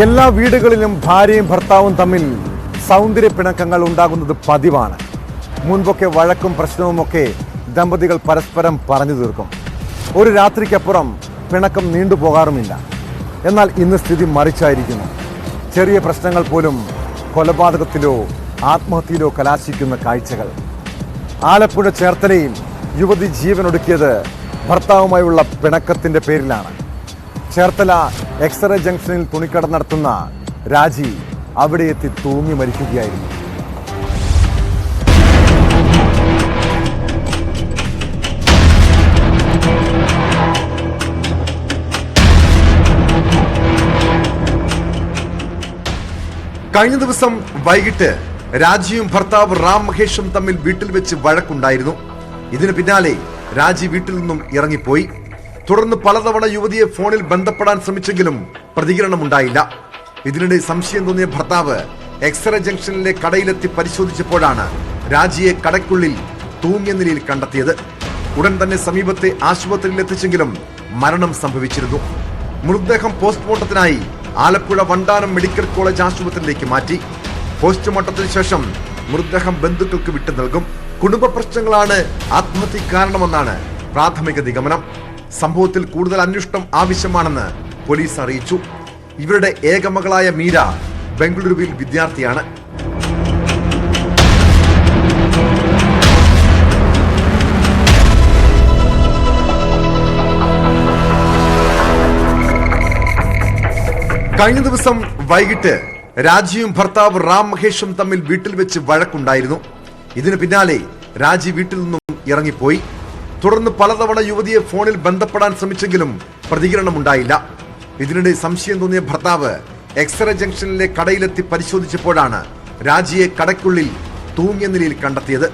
എല്ലാ വീടുകളിലും ഭാര്യയും ഭർത്താവും തമ്മിൽ സൗന്ദര്യ പിണക്കങ്ങൾ ഉണ്ടാകുന്നത് പതിവാണ്. മുൻപൊക്കെ വഴക്കും പ്രശ്നവുമൊക്കെ ദമ്പതികൾ പരസ്പരം പറഞ്ഞു തീർക്കും. ഒരു രാത്രിക്കപ്പുറം പിണക്കം നീണ്ടുപോകാറുമില്ല എന്നാൽ ഇന്ന് സ്ഥിതി മറിച്ചായിരിക്കുന്നു. ചെറിയ പ്രശ്നങ്ങൾ പോലും കൊലപാതകത്തിലോ ആത്മഹത്യയിലോ കലാശിക്കുന്ന കാഴ്ചകൾ. ആലപ്പുഴ ചേർത്തലയിൽ യുവതി ജീവനൊടുക്കിയത് ഭർത്താവുമായുള്ള പിണക്കത്തിന്റെ പേരിലാണ്. ചേർത്തല എക്സ്റേ ജംഗ്ഷനിൽ തുണിക്കട നടത്തുന്ന രാജി അവിടെ എത്തി തൂങ്ങി മരിക്കുകയായിരുന്നു. കഴിഞ്ഞ ദിവസം വൈകിട്ട് രാജിയും ഭർത്താവ് റാം മഹേഷും തമ്മിൽ വീട്ടിൽ വെച്ച് വഴക്കുണ്ടായിരുന്നു. ഇതിന് പിന്നാലെ രാജി വീട്ടിൽ നിന്നും ഇറങ്ങിപ്പോയി. തുടർന്ന് പലതവണ യുവതിയെ ഫോണിൽ ബന്ധപ്പെടാൻ ശ്രമിച്ചെങ്കിലും പ്രതികരണം ഉണ്ടായില്ല ഇതിനിടെ സംശയം തോന്നിയ ഭർത്താവ് എക്സ്റേ ജംഗ്ഷനിലെ കടയിലെത്തി പരിശോധിച്ചപ്പോഴാണ് രാജിയെ കടക്കുള്ളിൽ തൂങ്ങിയ നിലയിൽ കണ്ടെത്തിയത്. ഉടൻ തന്നെ സമീപത്തെ ആശുപത്രിയിൽ എത്തിച്ചെങ്കിലും മരണം സംഭവിച്ചിരുന്നു. മൃതദേഹം പോസ്റ്റ്മോർട്ടത്തിനായി ആലപ്പുഴ വണ്ടാനം മെഡിക്കൽ കോളേജ് ആശുപത്രിയിലേക്ക് മാറ്റി. പോസ്റ്റ്മോർട്ടത്തിന് ശേഷം മൃതദേഹം ബന്ധുക്കൾക്ക് വിട്ടു നൽകും. കുടുംബ പ്രശ്നങ്ങളാണ് ആത്മഹത്യ കാരണമെന്നാണ് പ്രാഥമിക നിഗമനം. സംഭവത്തിൽ കൂടുതൽ അന്വേഷണം ആവശ്യമാണെന്ന് പോലീസ് അറിയിച്ചു. ഇവരുടെ ഏകമകളായ മീര ബംഗളൂരുവിൽ വിദ്യാർത്ഥിയാണ്. കഴിഞ്ഞ ദിവസം വൈകിട്ട് രാജിയും ഭർത്താവ് റാം മഹേഷും തമ്മിൽ വീട്ടിൽ വെച്ച് വഴക്കുണ്ടായിരുന്നു. ഇതിനു പിന്നാലെ രാജി വീട്ടിൽ നിന്നും ഇറങ്ങിപ്പോയി. തുടർന്ന് പലതവണ യുവതിയെ ഫോണിൽ ബന്ധപ്പെടാൻ ശ്രമിച്ചെങ്കിലും പ്രതികരണം ഉണ്ടായില്ല ഇതിനിടെ സംശയം തോന്നിയ ഭർത്താവ് എക്സ്റേ ജംഗ്ഷനിലെ കടയിലെത്തി പരിശോധിച്ചപ്പോഴാണ് രാജിയെ കടക്കുള്ളിൽ തൂങ്ങിയ നിലയിൽ കണ്ടെത്തിയത്.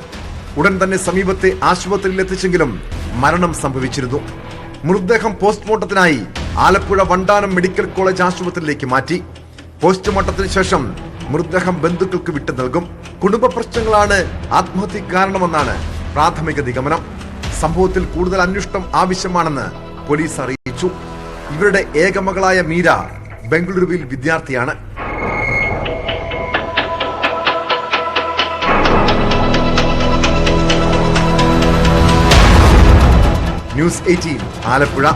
ഉടൻ തന്നെ സമീപത്തെ ആശുപത്രിയിൽ എത്തിച്ചെങ്കിലും മരണം സംഭവിച്ചിരുന്നു. മൃതദേഹം പോസ്റ്റ്മോർട്ടത്തിനായി ആലപ്പുഴ വണ്ടാനം മെഡിക്കൽ കോളേജ് ആശുപത്രിയിലേക്ക് മാറ്റി. പോസ്റ്റ്മോർട്ടത്തിന് ശേഷം മൃതദേഹം ബന്ധുക്കൾക്ക് വിട്ടു നൽകും. കുടുംബ പ്രശ്നങ്ങളാണ് ആത്മഹത്യ കാരണമെന്നാണ് പ്രാഥമിക നിഗമനം. സംഭവത്തിൽ കൂടുതൽ അന്വേഷണം ആവശ്യമാണെന്ന് പോലീസ് അറിയിച്ചു. ഇവരുടെ ഏകമകളായ മീര ബംഗളൂരുവിൽ വിദ്യാർത്ഥിയാണ്. News eighteen Alappuzha.